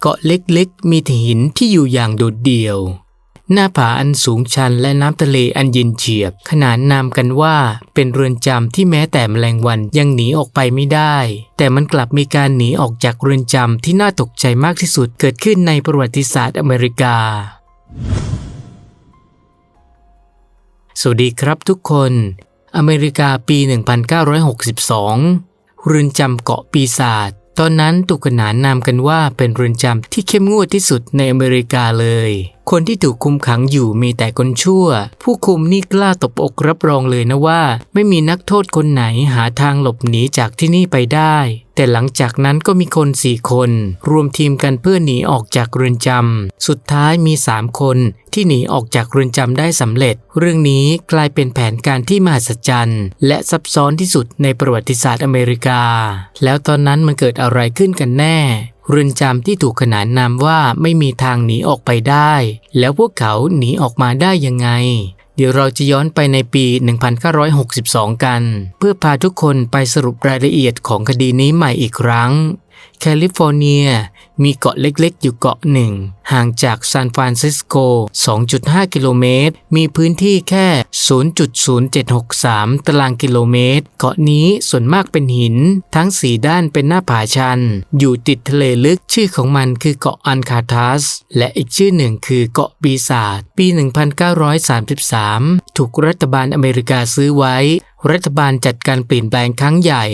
เกาะเล็กๆ มีแต่หินที่อยู่อย่างโดดเดี่ยว หน้าผาอันสูงชันและน้ำทะเลอันเย็นเฉียบ ขนานนามกันว่าเป็นเรือนจำที่แม้แต่แมลงวันยังหนีออกไปไม่ได้ แต่มันกลับมีการหนีออกจากเรือนจำที่น่าตกใจมากที่สุดเกิดขึ้นในประวัติศาสตร์อเมริกาสวัสดีครับทุกคน อเมริกาปี 1962 เรือนจำเกาะปีศาจ ตอนนั้นถูกขนานนามกันว่าเป็นเรือนจำที่เข้มงวดที่สุดในอเมริกาเลย คนที่ถูกคุมขังอยู่มีแต่คนชั่ว ผู้คุมนี่กล้าตบอกรับรองเลยนะว่า ไม่มีนักโทษคนไหนหาทางหลบหนีจากที่นี่ไปได้ แต่หลังจากนั้นก็มีคนสี่คน รวมทีมกันเพื่อหนีออกจากเรือนจำ สุดท้ายมีสามคนที่หนีออกจากเรือนจำได้สำเร็จ เรื่องนี้กลายเป็นแผนการที่มหัศจรรย์ และซับซ้อนที่สุดในประวัติศาสตร์อเมริกา แล้วตอนนั้นมันเกิดอะไรขึ้นกันแน่เรือนจำที่ถูกขนานนามว่าไม่มีทางหนีออกไปได้ แล้วพวกเขาหนีออกมาได้ยังไง เดี๋ยวเราจะย้อนไปในปี 1962 กัน เพื่อพาทุกคนไปสรุปรายละเอียดของคดีนี้ใหม่อีกครั้ง แคลิฟอร์เนีย มีเกาะเล็กๆ อยู่เกาะหนึ่ง ห่างจากซานฟรานซิสโก 2.5 กิโลเมตร มีพื้นที่แค่ 0.0763 ตารางกิโลเมตร เกาะนี้ส่วนมากเป็นหิน ทั้งสีด้านเป็นหน้าผาชัน อยู่ติดทะเลลึก ชื่อของมันคือเกาะอันคาทัส และอีกชื่อหนึ่งคือเกาะปีศาจ ปี 1933 ถูกรัฐบาลอเมริกาซื้อไว้ รัฐบาลจัดการเปลี่ยนแปลงครั้งใหญ่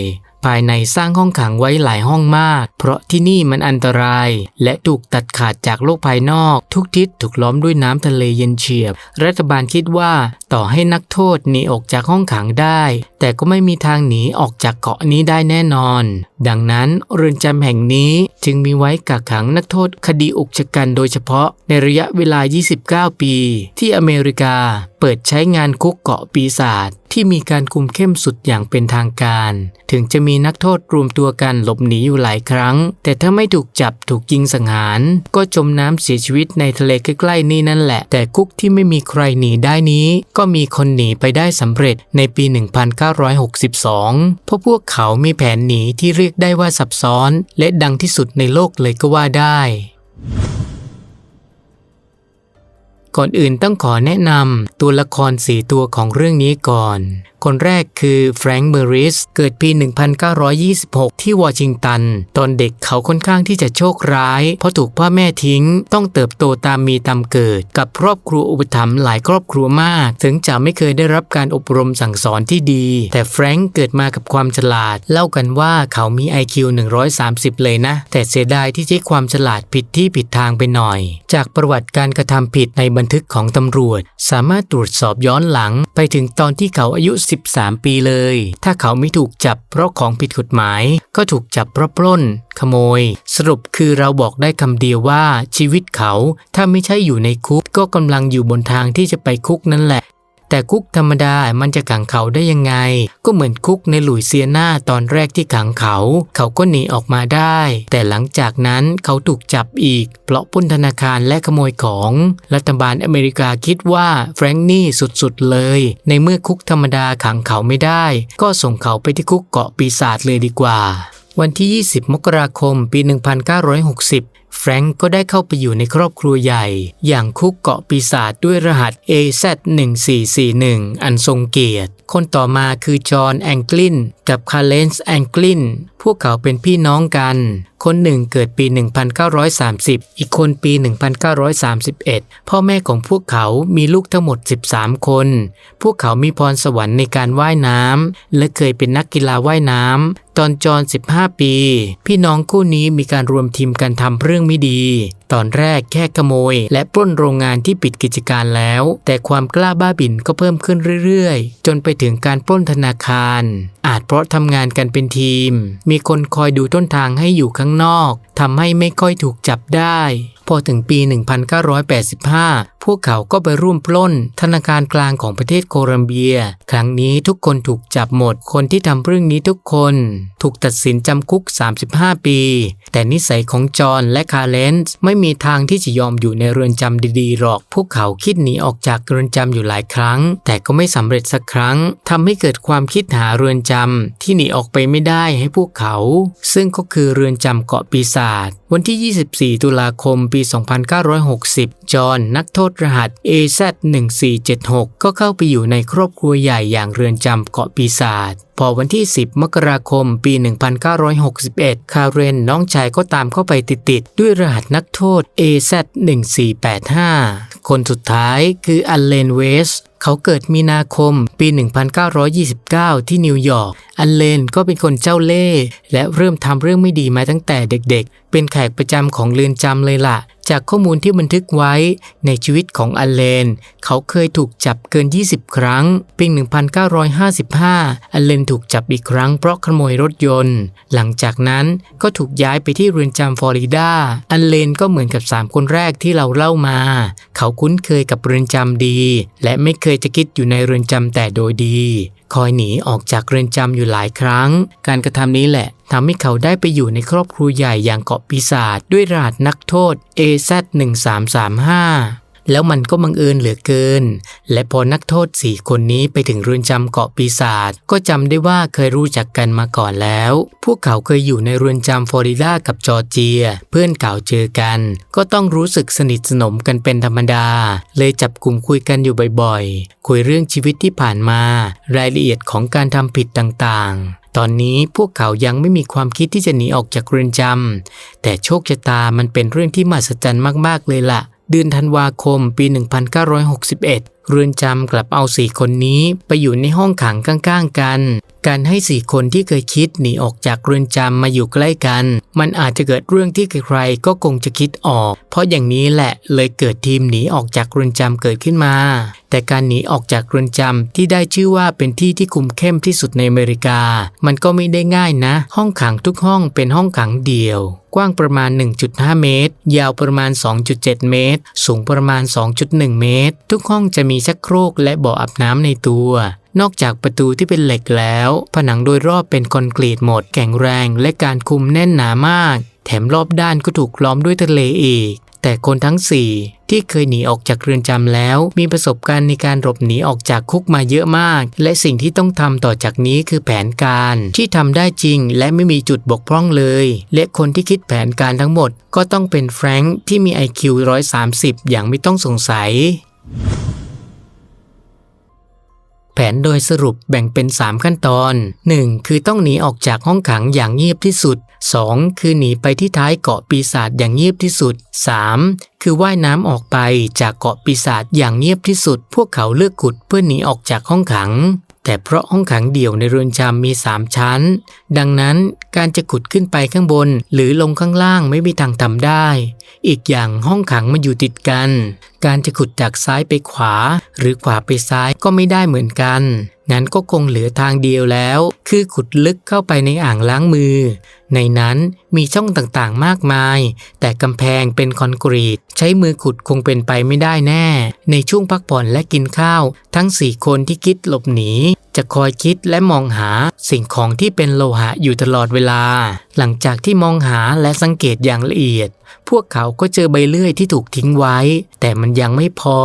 ภายในสร้างห้องขังไว้หลายห้องมาก เพราะที่นี่มันอันตราย และถูกตัดขาดจากโลกภายนอก ทุกทิศถูกล้อมด้วยน้ำทะเลเย็นเฉียบ รัฐบาลคิดว่าต่อให้นักโทษหนีออกจากห้องขังได้ แต่ก็ไม่มีทางหนีออกจากเกาะนี้ได้แน่นอน ดังนั้นเรือนจำแห่งนี้จึงมีไว้กักขังนักโทษคดีอุกชะกันโดยเฉพาะในระยะเวลา 29 ปี ที่อเมริกาเปิดใช้งานคุกเกาะปีศาจ ที่มีการคุมเข้มสุดอย่างเป็นทางการ ถึงจะมีนักโทษรวมตัวกันหลบหนีอยู่หลายครั้ง แต่ถ้าไม่ถูกจับถูกยิงสังหาร ก็จมน้ำเสียชีวิตในทะเลใกล้ๆนี่นั่นแหละ แต่คุกที่ไม่มีใครหนีได้นี้ ก็มีคนหนีไปได้สำเร็จในปี 1962 เพราะพวกเขามีแผนหนีที่เรียกได้ว่าซับซ้อน และดังที่สุดในโลกเลยก็ว่าได้ ก่อนอื่นต้องขอแนะนำตัวละครสีตัวของเรื่องนี้ก่อน คนแรกคือแฟรงค์เมอริสเกิดปี 1926 ที่วอชิงตัน ตอนเด็กเขาค่อนข้างที่จะโชคร้าย เพราะถูกพ่อแม่ทิ้ง ต้องเติบโตตามมีตามเกิด กับครอบครัวอุปถัมภ์หลายครอบครัวมาก ถึงจะไม่เคยได้รับการอบรมสั่งสอนที่ดี แต่แฟรงค์เกิดมากับความฉลาด เล่ากันว่าเขามี IQ 130 เลยนะ แต่เสียดายที่ใช้ความฉลาดผิดที่ผิดทางไปหน่อย จากประวัติการกระทำผิดในบันทึกของตำรวจ สามารถตรวจสอบย้อนหลังไปถึงตอนที่เขาอายุ13 ปีเลย ถ้าเขาไม่ถูกจับเพราะของผิดกฎหมาย ก็ถูกจับเพราะปล้น ขโมย สรุปคือเราบอกได้คำเดียวว่าชีวิตเขา ถ้าไม่ใช่อยู่ในคุกก็กำลังอยู่บนทางที่จะไปคุกนั่นแหละ แต่คุกธรรมดามันจะขังเขาได้ยังไง ก็เหมือนคุกในหลุยเซียนาตอนแรกที่ขังเขา เขาก็หนีออกมาได้ แต่หลังจากนั้นเขาถูกจับอีก เพราะปล้นธนาคารและขโมยของ รัฐบาลอเมริกาคิดว่าแฟรงค์นี่สุดๆเลย ในเมื่อคุกธรรมดาขังเขาไม่ได้ ก็ส่งเขาไปที่คุกเกาะปีศาจเลยดีกว่าวันที่ 20 มกราคม ปี 1960 ฟรงก์ก็ได้เข้าไปอยู่ในครอบครัวใหญ่ อย่างคุกเกาะปีศาจด้วยรหัส AZ1441 อันทรงเกียรติคนต่อมาคือจอห์นแองกลินกับคาร์เลนส์แองกลินพวกเขาเป็นพี่น้องกัน คนหนึ่งเกิดปี 1930 อีกคนปี 1931 พ่อแม่ของพวกเขามีลูกทั้งหมด 13 คน พวกเขามีพรสวรรค์ในการว่ายน้ำและเคยเป็นนักกีฬาว่ายน้ำตอนจอห์น15 ปี พี่น้องคู่นี้มีการรวมทีมกันทำเรื่องไม่ดี ตอนแรกแค่ขโมย และปล้นโรงงานที่ปิดกิจการแล้ว แต่ความกล้าบ้าบิ่นก็เพิ่มขึ้นเรื่อยๆ จนไปถึงการปล้นธนาคาร อาจเพราะทำงานกันเป็นทีม มีคนคอยดูต้นทางให้อยู่ข้างนอกทำให้ไม่ค่อยถูกจับได้ พอถึงปี 1985 พวกเขาก็ไปร่วมปล้น ธนาคารกลางของประเทศโคลัมเบีย ครั้งนี้ทุกคนถูกจับหมด คนที่ทำเรื่องนี้ทุกคน ถูกตัดสินจำคุก 35 ปี แต่นิสัยของจอห์นและคาร์เลนส์ไม่มีทางที่จะยอมอยู่ในเรือนจำดีๆหรอก พวกเขาคิดหนีออกจากเรือนจำอยู่หลายครั้ง แต่ก็ไม่สำเร็จสักครั้งทำให้เกิดความคิดหาเรือนจำที่หนีออกไปไม่ได้ให้พวกเขา ซึ่งก็คือเรือนจำเกาะปีศาจวันที่ 24 ตุลาคม ปี 2960 จอห์นนักโทษรหัส AZ1476 ก็เข้าไปอยู่ในครอบครัวใหญ่อย่างเรือนจำเกาะปีศาจพอวันที่ 10 มกราคม ปี 1961 คาเรนน้องชายก็ตามเข้าไปติดๆ ด้วยรหัสนักโทษ AZ1485 คนสุดท้ายคืออัลเลนเวสเขาเกิดมีนาคมปี 1929 ที่นิวยอร์ก อัลเลนก็เป็นคนเจ้าเล่ห์และเริ่มทำเรื่องไม่ดีมาตั้งแต่เด็กๆ เป็นแขกประจำของเรือนจำเลยล่ะ จากข้อมูลที่บันทึกไว้ในชีวิตของอัลเลน เขาเคยถูกจับเกิน 20 ครั้งปี1955 อัลเลนถูกจับอีกครั้งเพราะขโมยรถยนต์ หลังจากนั้นก็ถูกย้ายไปที่เรือนจำฟลอริดา อัลเลนก็เหมือนกับ 3 คนแรกที่เราเล่ามา เขาคุ้นเคยกับเรือนจำดี และไม่เคยจะคิดอยู่ในเรือนจำแต่โดยดี คอยหนีออกจากเรือนจำอยู่หลายครั้ง การกระทำนี้แหละทำให้เขาได้ไปอยู่ในครอบครัวใหญ่อย่างเกาะปีศาจด้วยรหัสนักโทษ AZ1335 แล้วมันก็บังเอิญเหลือเกิน และพอนักโทษสี่คนนี้ไปถึงเรือนจำเกาะปีศาจก็จำได้ว่าเคยรู้จักกันมาก่อนแล้ว พวกเขาเคยอยู่ในเรือนจำฟลอริดากับจอร์เจีย เพื่อนเก่าเจอกัน ก็ต้องรู้สึกสนิทสนมกันเป็นธรรมดา เลยจับกลุ่มคุยกันอยู่บ่อยๆ คุยเรื่องชีวิตที่ผ่านมา รายละเอียดของการทำผิดต่างๆ ตอนนี้พวกเขายังไม่มีความคิดที่จะหนีออกจากเรือนจำแต่โชคชะตามันเป็นเรื่องที่มหัศจรรย์มาก ๆ เลยล่ะ เดือนธันวาคมปี 1961 เรือนจำกลับเอาสี่คนนี้ไปอยู่ในห้องขังข้างๆกัน การให้สี่คนที่เคยคิดหนีออกจากเรือนจำมาอยู่ใกล้กัน มันอาจจะเกิดเรื่องที่ใครๆก็คงจะคิดออก เพราะอย่างนี้แหละเลยเกิดทีมหนีออกจากเรือนจำเกิดขึ้นมา แต่การหนีออกจากเรือนจำที่ได้ชื่อว่าเป็นที่ที่คุมเข้มที่สุดในอเมริกา มันก็ไม่ได้ง่ายนะ ห้องขังทุกห้องเป็นห้องขังเดียวกว้างประมาณ 1.5 เมตร ยาวประมาณ 2.7 เมตร สูงประมาณ 2.1 เมตร ทุกห้องจะมีชักโครกและบ่ออาบน้ำในตัว นอกจากประตูที่เป็นเหล็กแล้ว ผนังโดยรอบเป็นคอนกรีตหมดแข็งแรงและการคุมแน่นหนามาก แถมรอบด้านก็ถูกล้อมด้วยทะเลอีก แต่คนทั้ง 4 ที่เคยหนีออกจากเรือนจำแล้ว มีประสบการณ์ในการหลบหนีออกจากคุกมาเยอะมาก และสิ่งที่ต้องทำต่อจากนี้คือแผนการที่ทำได้จริง และไม่มีจุดบกพร่องเลย และคนที่คิดแผนการทั้งหมด ก็ต้องเป็นแฟรงค์ที่มี IQ 130 อย่างไม่ต้องสงสัย แผนโดยสรุปแบ่งเป็น 3 ขั้นตอน 1. คือต้องหนีออกจากห้องขังอย่างเงียบที่สุด 2. คือหนีไปที่ท้ายเกาะปีศาจอย่างเงียบที่สุด 3. คือว่ายน้ำออกไปจากเกาะปีศาจอย่างเงียบที่สุด พวกเขาเลือกขุดเพื่อหนีออกจากห้องขัง แต่เพราะห้องขังเดี่ยวในเรือนจำมี 3 ชั้น ดังนั้นการจะขุดขึ้นไปข้างบน หรือลงข้างล่างไม่มีทางทำได้อีกอย่างห้องขังมันอยู่ติดกัน การจะขุดจากซ้ายไปขวา หรือขวาไปซ้ายก็ไม่ได้เหมือนกัน งั้นก็คงเหลือทางเดียวแล้ว คือขุดลึกเข้าไปในอ่างล้างมือ ในนั้นมีช่องต่างๆมากมาย แต่กำแพงเป็นคอนกรีต ใช้มือขุดคงเป็นไปไม่ได้แน่ ในช่วงพักผ่อนและกินข้าว ทั้งสี่คนที่คิดหลบหนีจะคอยคิดและมองหาสิ่งของที่เป็นโลหะอยู่ตลอดเวลา หลังจากที่มองหาและสังเกตอย่างละเอียด พวกเขาก็เจอใบเลื่อยที่ถูกทิ้งไว้ แต่มันยังไม่พอ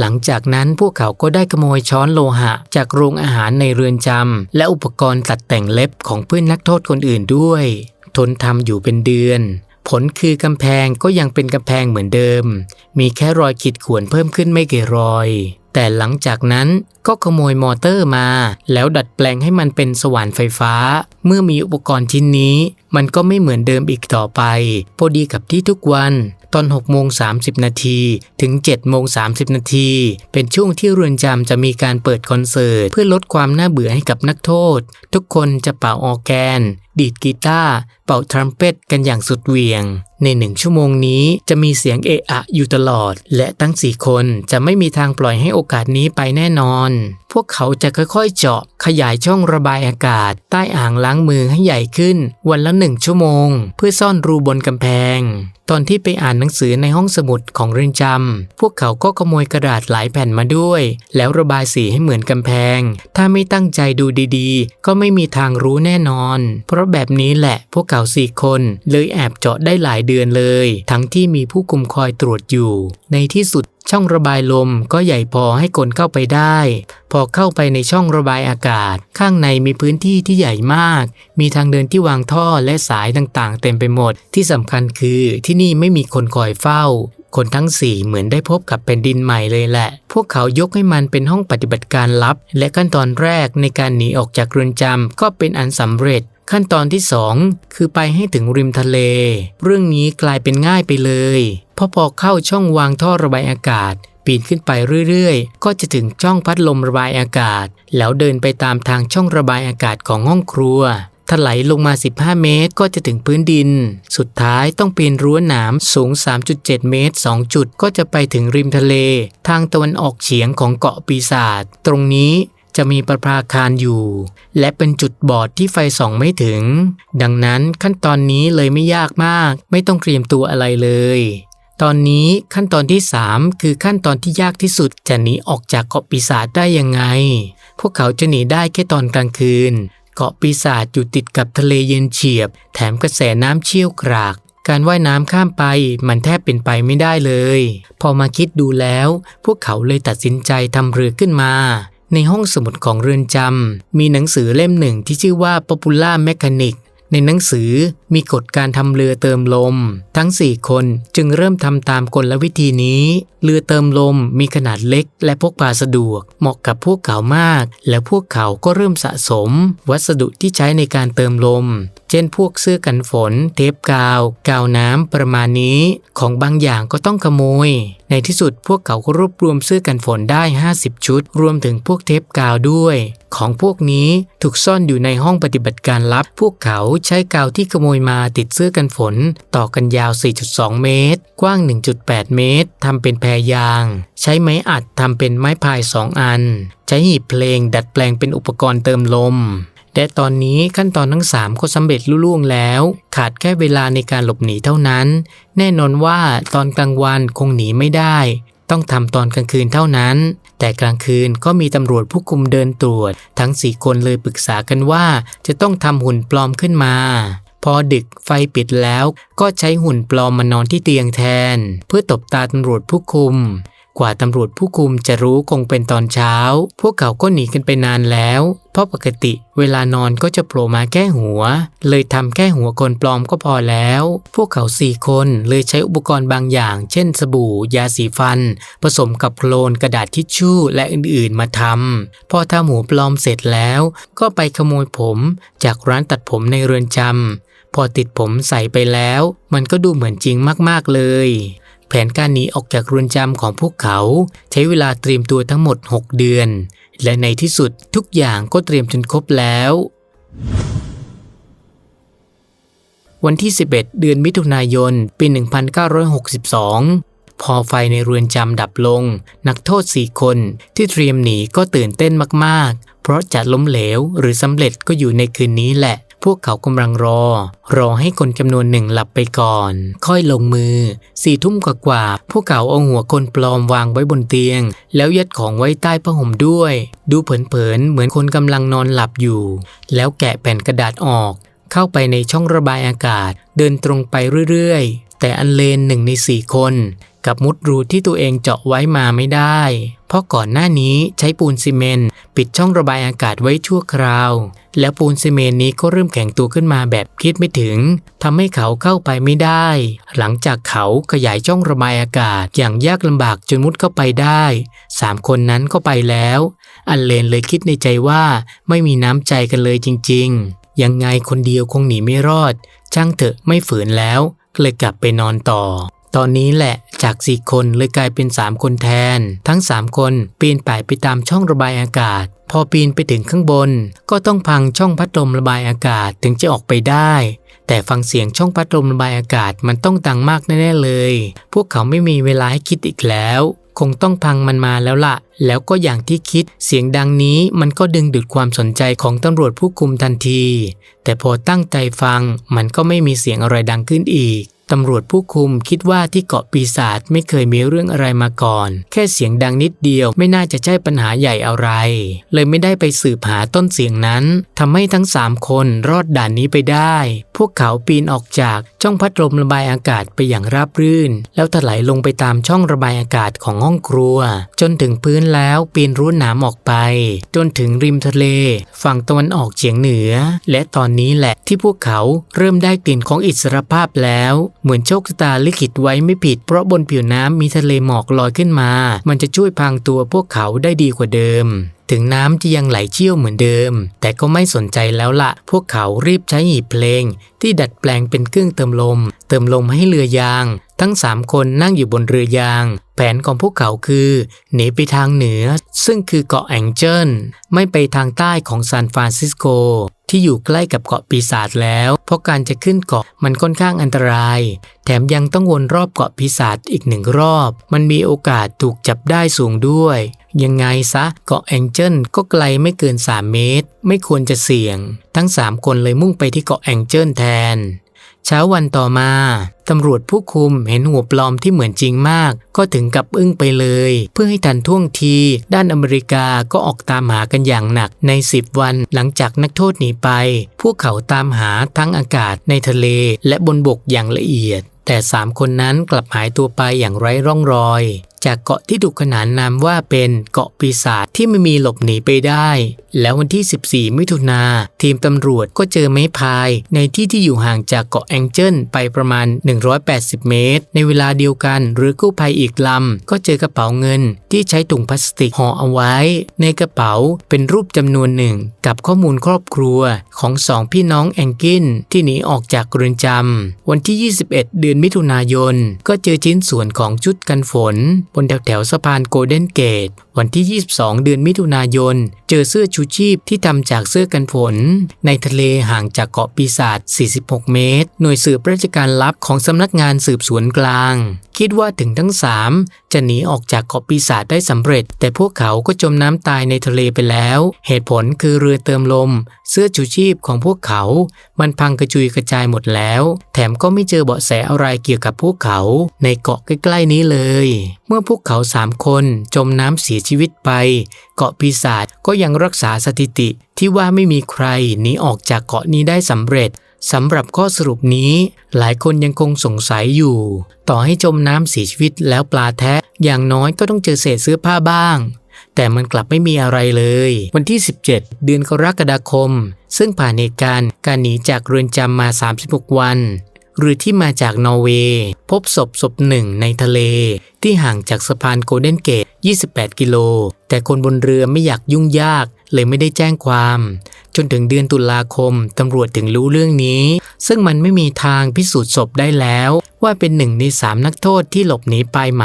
หลังจากนั้นพวกเขาก็ได้ขโมยช้อนโลหะ จากโรงอาหารในเรือนจำและอุปกรณ์ตัดแต่งเล็บของเพื่อนนักโทษคนอื่นด้วย ทนทำอยู่เป็นเดือนผลคือกำแพงก็ยังเป็นกำแพงเหมือนเดิม มีแค่รอยขีดข่วนเพิ่มขึ้นไม่กี่รอย แต่หลังจากนั้นก็ขโมยมอเตอร์มา แล้วดัดแปลงให้มันเป็นสว่านไฟฟ้า เมื่อมีอุปกรณ์ชิ้นนี้ มันก็ไม่เหมือนเดิมอีกต่อไป พอดีกับที่ทุกวัน ตอน6โมง30 นาทีถึง7โมง30 นาที เป็นช่วงที่เรือนจำจะมีการเปิดคอนเสิร์ต เพื่อลดความน่าเบื่อให้กับนักโทษ ทุกคนจะเป่าออแกน ดีดกีตาร์เป่าทรัมเป็ตกันอย่างสุดเหวี่ยง ในหนึ่งชั่วโมงนี้จะมีเสียงเอะอะอยู่ตลอด และทั้งสี่คนจะไม่มีทางปล่อยให้โอกาสนี้ไปแน่นอน พวกเขาจะค่อยๆเจาะขยายช่องระบายอากาศ ใต้อ่างล้างมือให้ใหญ่ขึ้น วันละหนึ่งชั่วโมง เพื่อซ่อนรูบนกำแพง ตอนที่ไปอ่านหนังสือในห้องสมุดของเรือนจำพวกเขาก็ขโมยกระดาษหลายแผ่นมาด้วย แล้วระบายสีให้เหมือนกำแพง ถ้าไม่ตั้งใจดูดีๆ ก็ไม่มีทางรู้แน่นอน เพราะแบบนี้แหละพวกเขาสี่คนเลยแอบเจาะได้หลายเดือนเลย ทั้งที่มีผู้คุมคอยตรวจอยู่ ในที่สุด ช่องระบายลมก็ใหญ่พอให้คนเข้าไปได้ พอเข้าไปในช่องระบายอากาศ ข้างในมีพื้นที่ที่ใหญ่มาก มีทางเดินที่วางท่อและสายต่างๆ เต็มไปหมด ที่สำคัญคือที่นี่ไม่มีคนคอยเฝ้า คนทั้งสี่เหมือนได้พบกับแผ่นดินใหม่เลยแหละ พวกเขายกให้มันเป็นห้องปฏิบัติการลับ และขั้นตอนแรกในการหนีออกจากเรือนจำก็เป็นอันสำเร็จ ขั้นตอนที่ 2 คือไปให้ถึงริมทะเล เรื่องนี้กลายเป็นง่ายไปเลยเพราะพอเข้าช่องวางท่อระบายอากาศ ปีนขึ้นไปเรื่อยๆ ก็จะถึงช่องพัดลมระบายอากาศ แล้วเดินไปตามทางช่องระบายอากาศของห้องครัวถลายลงมา 15 เมตรก็จะถึงพื้นดิน สุดท้ายต้องปีนรั้วหนามสูง 3.7 เมตร 2 จุดก็จะไปถึงริมทะเล ทางตะวันออกเฉียงของเกาะปีศาจ ตรงนี้ จะมีประภาคารอยู่ และเป็นจุดบอดที่ไฟส่องไม่ถึง ดังนั้นขั้นตอนนี้เลยไม่ยากมาก ไม่ต้องเตรียมตัวอะไรเลย ตอนนี้ขั้นตอนที่ 3 คือขั้นตอนที่ยากที่สุดจะหนีออกจากเกาะปีศาจได้ยังไง พวกเขาจะหนีได้แค่ตอนกลางคืน เกาะปีศาจอยู่ติดกับทะเลเย็นเฉียบ แถมกระแสน้ำเชี่ยวกรากการว่ายน้ำข้ามไปมันแทบเป็นไปไม่ได้เลย พอมาคิดดูแล้ว พวกเขาเลยตัดสินใจทำเรือขึ้นมา ในห้องสมุดของเรือนจำมีหนังสือเล่มหนึ่งที่ชื่อว่า Popular Mechanic ในหนังสือมีกฎการทำเรือเติมลม ทั้ง 4 คนจึงเริ่มทำตามกลวิธีนี้ เรือเติมลมมีขนาดเล็กและพกพาสะดวก เหมาะกับพวกเขามาก และพวกเขาก็เริ่มสะสม วัสดุที่ใช้ในการเติมลม เช่นพวกเสื้อกันฝน เทปกาว กาวน้ำประมาณนี้ ของบางอย่างก็ต้องขโมย ในที่สุดพวกเขาก็รวบรวมเสื้อกันฝนได้ 50 ชุด รวมถึงพวกเทปกาวด้วย ของพวกนี้ถูกซ่อนอยู่ในห้องปฏิบัติการลับ พวกเขาใช้กาวที่ขโมยมาติดเสื้อกันฝน ต่อกันยาว 4.2 เมตร กว้าง 1.8 เมตรทำเป็นแพรยาง ใช้ไม้อัดทำเป็นไม้พาย 2 อัน ใช้หีบเพลงดัดแปลงเป็นอุปกรณ์เติมลม และตอนนี้ขั้นตอนทั้ง 3 ก็สำเร็จลุล่วงแล้ว ขาดแค่เวลาในการหลบหนีเท่านั้น แน่นอนว่าตอนกลางวันคงหนีไม่ได้ ต้องทำตอนกลางคืนเท่านั้น แต่กลางคืนก็มีตำรวจผู้คุมเดินตรวจ ทั้งสี่คนเลยปรึกษากันว่า จะต้องทำหุ่นปลอมขึ้นมา พอดึกไฟปิดแล้ว ก็ใช้หุ่นปลอมมานอนที่เตียงแทน เพื่อตบตาตำรวจผู้คุม กว่าตำรวจผู้คุมจะรู้คงเป็นตอนเช้า พวกเขาก็หนีกันไปนานแล้ว เพราะปกติเวลานอนก็จะโผล่มาแค่หัว เลยทำแค่หัวคนปลอมก็พอแล้ว พวกเขาสี่คนเลยใช้อุปกรณ์บางอย่าง เช่นสบู่ ยาสีฟัน ผสมกับโคลนกระดาษทิชชู่และอื่นๆมาทำพอทำหัวปลอมเสร็จแล้ว ก็ไปขโมยผม จากร้านตัดผมในเรือนจำพอติดผมใส่ไปแล้ว มันก็ดูเหมือนจริงมาก ๆ เลย แผนการหนีออกจากเรือนจำของพวกเขา ใช้เวลาเตรียมตัวทั้งหมด 6 เดือน และในที่สุดทุกอย่างก็เตรียมจนครบแล้ว วันที่ 11 เดือนมิถุนายน ปี 1962 พอไฟในเรือนจำดับลง นักโทษ 4 คนที่เตรียมหนีก็ตื่นเต้นมากๆ เพราะจะล้มเหลวหรือสำเร็จก็อยู่ในคืนนี้แหละ พวกเขากำลังรอ รอให้คนจำนวนหนึ่งหลับไปก่อน ค่อยลงมือสี่ทุ่มกว่าๆพวกเขาเอาหัวคนปลอมวางไว้บนเตียง แล้วยัดของไว้ใต้ผ้าห่มด้วย ดูเผินๆเหมือนคนกำลังนอนหลับอยู่ แล้วแกะแผ่นกระดาษออก เข้าไปในช่องระบายอากาศ เดินตรงไปเรื่อยๆ แต่อันเลนหนึ่งในสี่คน กับมุดรูที่ตัวเองเจาะไว้มาไม่ได้ เพราะก่อนหน้านี้ใช้ปูนซีเมนต์ปิดช่องระบายอากาศไว้ชั่วคราว แล้วปูนซีเมนต์นี้ก็เริ่มแข็งตัวขึ้นมาแบบคิดไม่ถึงทำให้เขาเข้าไปไม่ได้ หลังจากเขาขยายช่องระบายอากาศอย่างยากลำบากจนมุดเข้าไปได้สามคนนั้นก็ไปแล้ว อันเลนเลยคิดในใจว่าไม่มีน้ำใจกันเลยจริง ๆ ยังไงคนเดียวคงหนีไม่รอด ช่างเถอะไม่ฝืนแล้วเลยกลับไปนอนต่อ ตอนนี้แหละจากสี่คนเลยกลายเป็นสามคนแทน ทั้งสามคนปีนป่ายไปตามช่องระบายอากาศ พอปีนไปถึงข้างบน ก็ต้องพังช่องพัดลมระบายอากาศถึงจะออกไปได้ แต่ฟังเสียงช่องพัดลมระบายอากาศมันต้องดังมากแน่ๆเลย พวกเขาไม่มีเวลาให้คิดอีกแล้ว คงต้องพังมันมาแล้วละ่ะ แล้วก็อย่างที่คิดเสียงดังนี้มันก็ดึงดูดความสนใจของตำรวจผู้คุมทันที แต่พอตั้งใจฟังมันก็ไม่มีเสียงอะไรดังขึ้นอีก ตำรวจผู้คุมคิดว่าที่เกาะปีศาจไม่เคยมีเรื่องอะไรมาก่อน แค่เสียงดังนิดเดียวไม่น่าจะใช่ปัญหาใหญ่อะไร เลยไม่ได้ไปสืบหาต้นเสียงนั้นทำให้ทั้งสามคนรอดด่านนี้ไปได้ พวกเขาปีนออกจากช่องพัดลมระบายอากาศไปอย่างราบรื่น แล้วถลายลงไปตามช่องระบายอากาศของห้องครัว จนถึงพื้นแล้วปีนรั้วหนามออกไป จนถึงริมทะเล ฝั่งตะวันออกเฉียงเหนือ และตอนนี้แหละที่พวกเขาเริ่มได้กลิ่นของอิสรภาพแล้วเหมือนโชคชะตาลิขิตไว้ไม่ผิด เพราะบนผิวน้ำมีทะเลหมอกลอยขึ้นมา มันจะช่วยพรางตัวพวกเขาได้ดีกว่าเดิม ถึงน้ำจะยังไหลเชี่ยวเหมือนเดิม แต่ก็ไม่สนใจแล้วละพวกเขารีบใช้หีบเพลง ที่ดัดแปลงเป็นเครื่องเติมลม เติมลมให้เรือยาง ทั้งสามคนนั่งอยู่บนเรือยาง แผนของพวกเขาคือหนีไปทางเหนือ ซึ่งคือเกาะแองเจิลไม่ไปทางใต้ของซานฟรานซิสโก ที่อยู่ใกล้กับเกาะปีศาจแล้ว เพราะการจะขึ้นเกาะมันค่อนข้างอันตราย แถมยังต้องวนรอบเกาะปีศาจอีกหนึ่งรอบ มันมีโอกาสถูกจับได้สูงด้วย ยังไงซะเกาะแองเจิลก็ไกลไม่เกิน 3 เมตร ไม่ควรจะเสี่ยง ทั้ง 3 คนเลยมุ่งไปที่เกาะแองเจิลแทน เช้าวันต่อมา ตำรวจผู้คุมเห็นหัวปลอมที่เหมือนจริงมาก ก็ถึงกับอึ้งไปเลย เพื่อให้ทันท่วงที ด้านอเมริกาก็ออกตามหากันอย่างหนักใน 10 วันหลังจากนักโทษหนีไป พวกเขาตามหาทั้งอากาศในทะเลและบนบกอย่างละเอียดแต่สามคนนั้นกลับหายตัวไปอย่างไร้ร่องรอย จากเกาะที่ถูกขนานนามว่าเป็นเกาะปีศาจที่ไม่มีหลบหนีไปได้ แล้ววันที่ 14 มิถุนาทีมตำรวจก็เจอไม้พาย ในที่ที่อยู่ห่างจากเกาะแองเจิลไปประมาณ 180 เมตร ในเวลาเดียวกันหรือกู้ภัยอีกลำ ก็เจอกระเป๋าเงิน ที่ใช้ถุงพลาสติกห่อเอาไว้ ในกระเป๋าเป็นรูปจำนวนหนึ่ง กับข้อมูลครอบครัวของสองพี่น้องแองกินที่หนีออกจากเรือนจำวันที่ 21 เดือนมิถุนายน ก็เจอชิ้นส่วนของชุดกันฝนบนแถวแถวสะพานโกลเด้นเกต วันที่ 22 เดือนมิถุนายน เจอเสื้อชูชีพที่ทำจากเสื้อกันฝน ในทะเลห่างจากเกาะปีศาจ46 เมตร หน่วยสืบราชการลับของสำนักงานสืบสวนกลางคิดว่าถึงทั้ง3จะหนีออกจากเกาะปีศาจได้สำเร็จ แต่พวกเขาก็จมน้ำตายในทะเลไปแล้ว เหตุผลคือเรือเติมลม เสื้อชูชีพของพวกเขา มันพังกระจุยกระจายหมดแล้ว แถมก็ไม่เจอเบาะแสอะไรเกี่ยวกับพวกเขา ในเกาะใกล้ๆนี้เลย เมื่อพวกเขาสามคนจมน้ำเสียชีวิตไป เกาะปีศาจก็ยังรักษาสถิติที่ว่าไม่มีใครหนีออกจากเกาะนี้ได้สำเร็จ สำหรับข้อสรุปนี้หลายคนยังคงสงสัยอยู่ ต่อให้จมน้ำเสียชีวิตแล้วปลาแท้อย่างน้อยก็ต้องเจอเศษเสื้อผ้าบ้าง แต่มันกลับไม่มีอะไรเลย วันที่ 17 เดือนกรกฎาคม ซึ่งผ่านเหตุการณ์การหนีจากเรือนจำมา 36 วัน หรือที่มาจากนอร์เวย์พบศพศพหนึ่งในทะเล ที่ห่างจากสะพานโกลเด้นเกต 28 กิโล แต่คนบนเรือไม่อยากยุ่งยากเลยไม่ได้แจ้งความ จนถึงเดือนตุลาคมตำรวจถึงรู้เรื่องนี้ ซึ่งมันไม่มีทางพิสูจน์ศพได้แล้ว ว่าเป็นหนึ่งในสามนักโทษที่หลบหนีไปไหม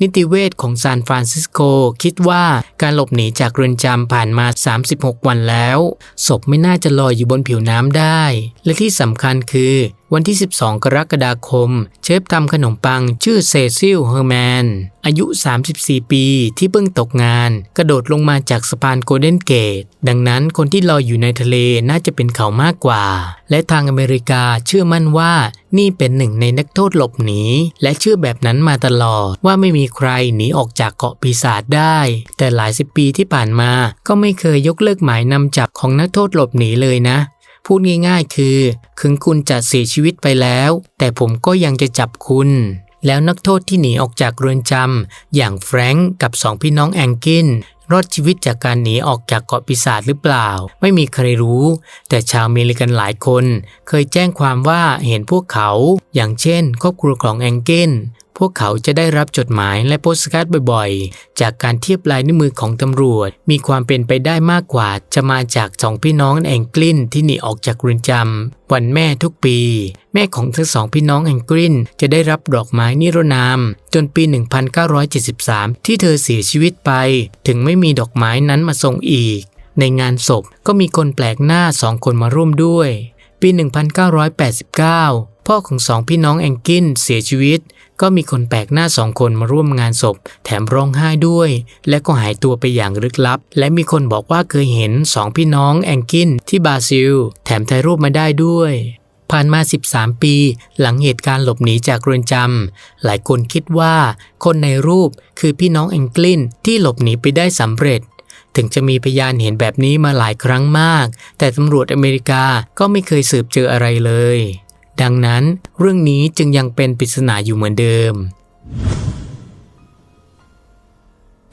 นิติเวชของซานฟรานซิสโกคิดว่าการหลบหนีจากเรือนจำผ่านมา 36 วันแล้ว ศพไม่น่าจะลอยอยู่บนผิวน้ำได้ และที่สำคัญคือวันที่ 12 กรกฎาคม เชฟทำขนมปังชื่อเซซิลเฮอร์แมน อายุ 34 ปีที่เพิ่งตกงาน กระโดดลงมาจากสะพานโกลเด้นเกต ดังนั้นคนที่ลอยอยูู่่ในทะเลน่าจะเป็นเขามากกว่า และทางอเมริกาเชื่อมั่นว่านี่เป็นหนึ่งในนักโทษหลบหนี และเชื่อแบบนั้นมาตลอดว่าไม่มีใครหนีออกจากเกาะปีศาจได้ แต่หลายสิบปีที่ผ่านมาก็ไม่เคยยกเลิกหมายนำจับของนักโทษหลบหนีเลยนะ พูดง่ายๆ คือถึงคุณจะเสียชีวิตไปแล้ว แต่ผมก็ยังจะจับคุณแล้วนักโทษที่หนีออกจากเรือนจำอย่างแฟรงก์กับสองพี่น้องแองกิน รอดชีวิตจากการหนีออกจากเกาะปีศาจหรือเปล่า ไม่มีใครรู้ แต่ชาวเมริกันหลายคน เคยแจ้งความว่าเห็นพวกเขา อย่างเช่น ครอบครัวของแองเกน พวกเขาจะได้รับจดหมายและโปสการ์ดบ่อยๆ จากการเทียบลายนิ้วมือของตำรวจ มีความเป็นไปได้มากกว่า จะมาจากสองพี่น้องแองกลินที่หนีออกจากเรือนจำวันแม่ทุกปี แม่ของทั้งสองพี่น้องแองกลินจะได้รับดอกไม้นิรนาม จนปี 1973 ที่เธอเสียชีวิตไป ถึงไม่มีดอกไม้นั้นมาส่งอีก ในงานศพก็มีคนแปลกหน้าสองคนมาร่วมด้วย ปี 1989 พ่อของสองพี่น้องแองกินเสียชีวิต ก็มีคนแปลกหน้าสองคนมาร่วมงานศพ แถมร้องไห้ด้วย และก็หายตัวไปอย่างลึกลับ และมีคนบอกว่าเคยเห็นสองพี่น้องแองกินที่บราซิล แถมถ่ายรูปมาได้ด้วยผ่านมา 13 ปี หลังเหตุการณ์หลบหนีจากเรือนจำ หลายคนคิดว่า คนในรูปคือพี่น้องแองกินที่หลบหนีไปได้สำเร็จ ถึงจะมีพยานเห็นแบบนี้มาหลายครั้งมาก แต่ตำรวจอเมริกาก็ไม่เคยสืบเจออะไรเลย ดังนั้นเรื่องนี้จึงยังเป็นปริศนาอยู่เหมือนเดิม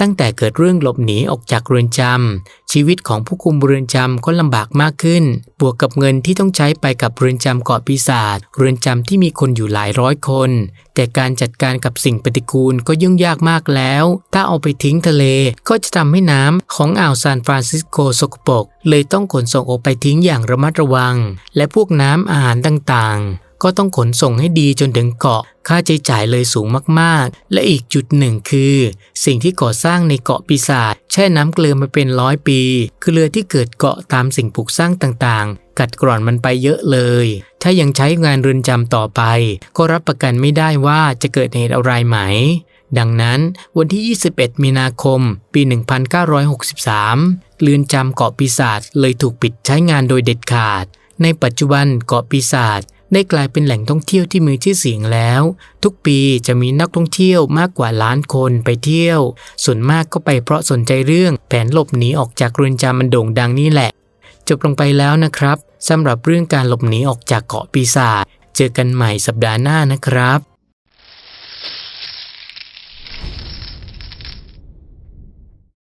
ตั้งแต่เกิดเรื่องหลบหนีออกจากเรือนจำชีวิตของผู้คุมเรือนจำก็ลำบากมากขึ้น บวกกับเงินที่ต้องใช้ไปกับเรือนจำเกาะปีศาจเรือนจำที่มีคนอยู่หลายร้อยคน แต่การจัดการกับสิ่งปฏิกูลก็ยุ่งยากมากแล้ว ถ้าเอาไปทิ้งทะเลก็จะทำให้น้ำของอ่าวซานฟรานซิสโกสกปรกเลยต้องขนส่งออกไปทิ้งอย่างระมัดระวัง และพวกน้ำอาหารต่างๆ ก็ต้องขนส่งให้ดีจนถึงเกาะ ค่าใช้จ่ายเลยสูงมากๆ และอีกจุดหนึ่งคือ สิ่งที่ก่อสร้างในเกาะปีศาจแช่น้ำเกลือมาเป็นร้อยปี คือเรือที่เกิดเกาะตามสิ่งปลูกสร้างต่างๆ กัดกร่อนมันไปเยอะเลย ถ้ายังใช้งานเรือนจำต่อไป ก็รับประกันไม่ได้ว่าจะเกิดเหตุอะไรไหมดังนั้นวันที่ 21 มีนาคม ปี 1963 เรือนจำเกาะปีศาจเลยถูกปิดใช้งานโดยเด็ดขาด ในปัจจุบันเกาะปีศาจ ได้กลายเป็นแหล่งท่องเที่ยวที่มีชื่อเสียงแล้ว ทุกปีจะมีนักท่องเที่ยวมากกว่าล้านคนไปเที่ยว ส่วนมากก็ไปเพราะสนใจเรื่องแผนหลบหนีออกจากเรือนจำมันโด่งดังนี่แหละ จบลงไปแล้วนะครับสำหรับเรื่องการหลบหนีออกจากเกาะปีศาจเจอกันใหม่สัปดาห์หน้านะครับ